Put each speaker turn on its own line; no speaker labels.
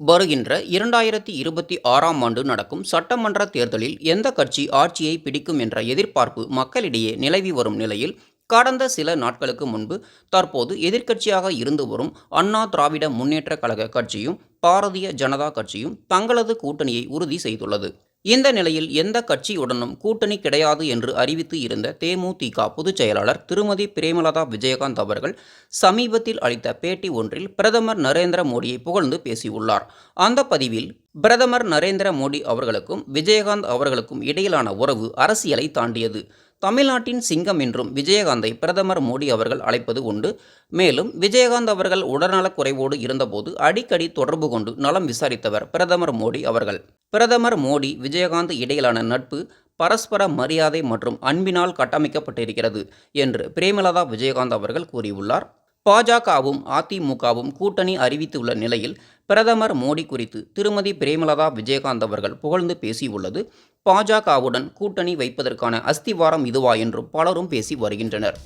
வருகின்ற இரண்டாயிரத்தி இருபத்தி ஆறாம் ஆண்டு நடக்கும் சட்டமன்ற தேர்தலில் எந்த கட்சி ஆட்சியை பிடிக்கும் என்ற எதிர்பார்ப்பு மக்களிடையே நிலவி வரும் நிலையில் கடந்த சில நாட்களுக்கு முன்பு தற்போது எதிர்க்கட்சியாக இருந்து வரும் அண்ணா திராவிட முன்னேற்ற கழக கட்சியும் பாரதிய ஜனதா கட்சியும் தங்களது கூட்டணியை உறுதி செய்துள்ளது. இந்த நிலையில் எந்த கட்சியுடனும் கூட்டணி கிடையாது என்று அறிவித்து இருந்த தேமுதிக பொதுச் செயலாளர் திருமதி பிரேமலதா விஜயகாந்த் அவர்கள் சமீபத்தில் அளித்த பேட்டி ஒன்றில் பிரதமர் நரேந்திர மோடியை புகழ்ந்து பேசியுள்ளார். அந்த பதிவில் பிரதமர் நரேந்திர மோடி அவர்களுக்கும் விஜயகாந்த் அவர்களுக்கும் இடையிலான உறவு அரசியலை தாண்டியது. தமிழ்நாட்டின் சிங்கம் என்றும் விஜயகாந்தை பிரதமர் மோடி அவர்கள் அழைப்பது உண்டு. மேலும் விஜயகாந்த் அவர்கள் உடல்நலக் குறைவோடு இருந்தபோது அடிக்கடி தொடர்பு கொண்டு நலம் விசாரித்தவர் பிரதமர் மோடி அவர்கள். பிரதமர் மோடி விஜயகாந்த் இடையிலான நட்பு பரஸ்பர மரியாதை மற்றும் அன்பினால் கட்டமைக்கப்பட்டிருக்கிறது என்று பிரேமலதா விஜயகாந்த் அவர்கள் கூறியுள்ளார். பாஜகவும் அதிமுகவும் கூட்டணி அறிவித்துள்ள நிலையில் பிரதமர் மோடி குறித்து திருமதி பிரேமலதா விஜயகாந்த் அவர்கள் புகழ்ந்து பேசியுள்ளது. பாஜகவுடன் கூட்டணி வைப்பதற்கான அஸ்திவாரம் இதுவா என்றும் பலரும் பேசி வருகின்றனர்.